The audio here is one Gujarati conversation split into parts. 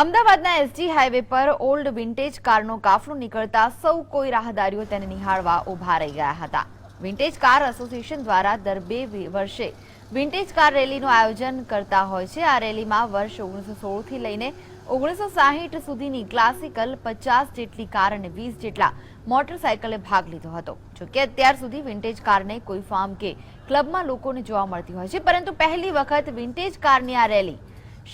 અમદાવાદના એસજી હાઈવે પર ઓલ્ડ વિન્ટેજ કારનો કાફલો નીકળતા સૌ કોઈ રાહદારીઓ તેને નિહાળવા ઊભા રહી ગયા હતા. વિન્ટેજ કાર એસોસિએશન દ્વારા દર બે વર્ષે વિન્ટેજ કાર રેલીનું આયોજન કરતા હોય છે. આ રેલીમાં વર્ષ ઓગણીસો સોળથી લઈને ઓગણીસો સાહીઠ સુધીની ક્લાસિકલ પચાસ જેટલી કાર અને વીસ જેટલા મોટરસાયકલે ભાગ લીધો હતો. જોકે અત્યાર સુધી વિન્ટેજ કારને કોઈ ફાર્મ કે ક્લબમાં લોકોને જોવા મળતી હોય છે. પરંતુ પહેલી વખત વિન્ટેજ કારની આ રેલી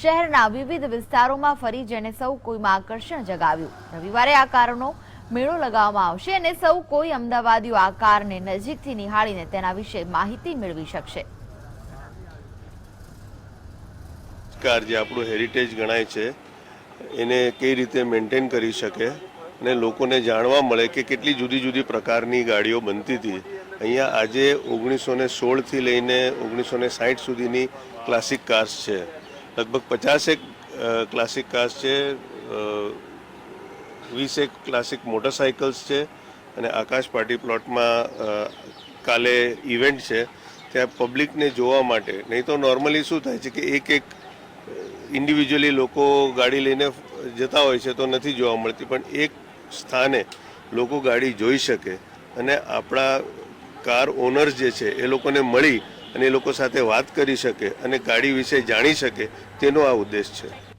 શહેરના વિવિધ વિસ્તારોમાં ફરી જેને સૌ કોઈમાં આકર્ષણ જગાવ્યું. રવિવારે આ કારનો મેળો લગાવવામાં આવશે અને સૌ કોઈ અમદાવાદીઓ આ કારને નજીકથી નિહાળીને તેના વિશે માહિતી મેળવી શકશે. કાર જે આપણું હેરિટેજ ગણાય છે, એને કઈ રીતે મેન્ટેન કરી શકે અને લોકોને જાણવા મળે કે કેટલી જુદી જુદી પ્રકારની ગાડીઓ બનતી હતી. અહીંયા આજે ઓગણીસો ને સોળથી લઈને ઓગણીસો ને સાઠ સુધીની ક્લાસિક કાર્સ છે. લગભગ પચાસેક ક્લાસિક કાર્સ છે વીસેક ક્લાસિક મોટરસાઇકલ્સ છે અને આકાશ પાર્ટી પ્લોટમાં કાલે ઇવેન્ટ છે. ત્યાં પબ્લિકને જોવા માટે, નહીં તો નોર્મલી શું થાય છે કે એક એક ઇન્ડિવિજ્યુઅલી લોકો ગાડી લઈને જતા હોય છે તો નથી જોવા મળતી, પણ એક સ્થાને લોકો ગાડી જોઈ શકે અને આપણા કાર ઓનર્સ જે છે એ લોકોને મળી અને એ લોકો સાથે વાત કરી શકે અને ગાડી વિશે જાણી શકે, તેનો આ ઉદ્દેશ છે.